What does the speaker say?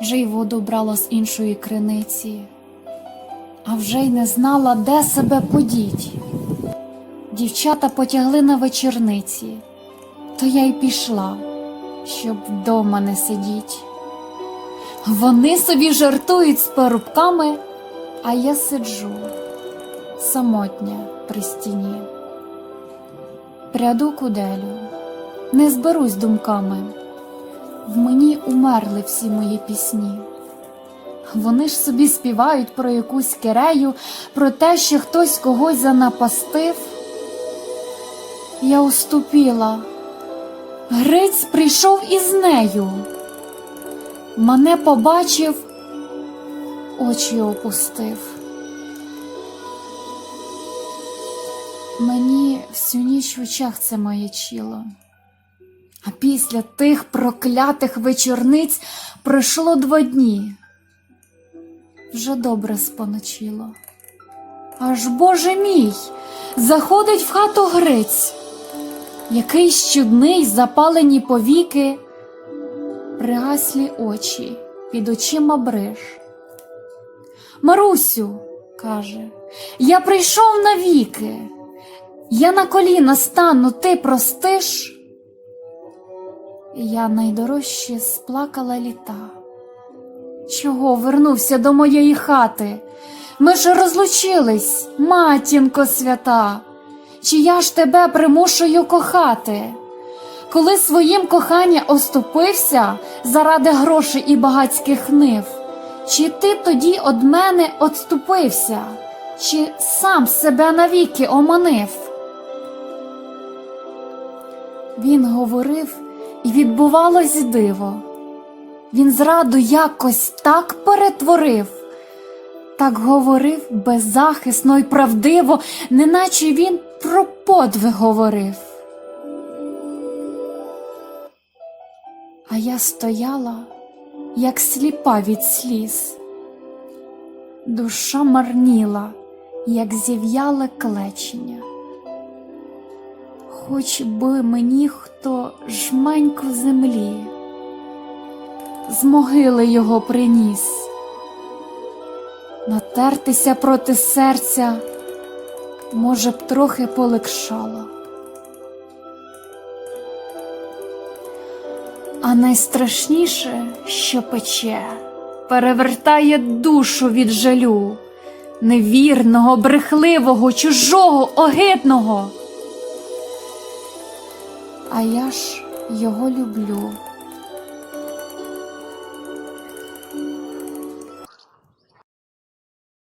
вже й воду брала з іншої криниці, а вже й не знала, де себе подіть. Дівчата потягли на вечорниці, то я й пішла, щоб вдома не сидіть. Вони собі жартують з парубками, а я сиджу самотня при стіні. Пряду куделю, не зберусь думками. В мені умерли всі мої пісні. Вони ж собі співають про якусь кирею, про те, що хтось когось занапастив. Я уступіла. Гриць прийшов із нею. Мене побачив, очі опустив. Мені всю ніч в очах це маячило. А після тих проклятих вечорниць пройшло два дні. Вже добре споночило. Аж Боже мій, заходить в хату Гриць, якийсь чудний запалені повіки, пригаслі очі, під очима бриж. Марусю, каже, я прийшов навіки, я на коліна стану, ти простиш. Я найдорожче сплакала літа. Чого вернувся до моєї хати? Ми ж розлучились, матінко свята, чи я ж тебе примушую кохати? Коли своїм кохання оступився заради грошей і багатських нив, чи ти тоді од мене отступився, чи сам себе навіки оманив? Він говорив, і відбувалось диво. Він зраду якось так перетворив, так говорив беззахисно й правдиво, неначе він про подвиг говорив. А я стояла, як сліпа від сліз. Душа марніла, як зів'яле клечення. Хоч би мені хто жменько землі, з могили його приніс, натертися проти серця, може б трохи полегшало. А найстрашніше, що пече, перевертає душу від жалю, невірного, брехливого, чужого, огидного. А я ж його люблю.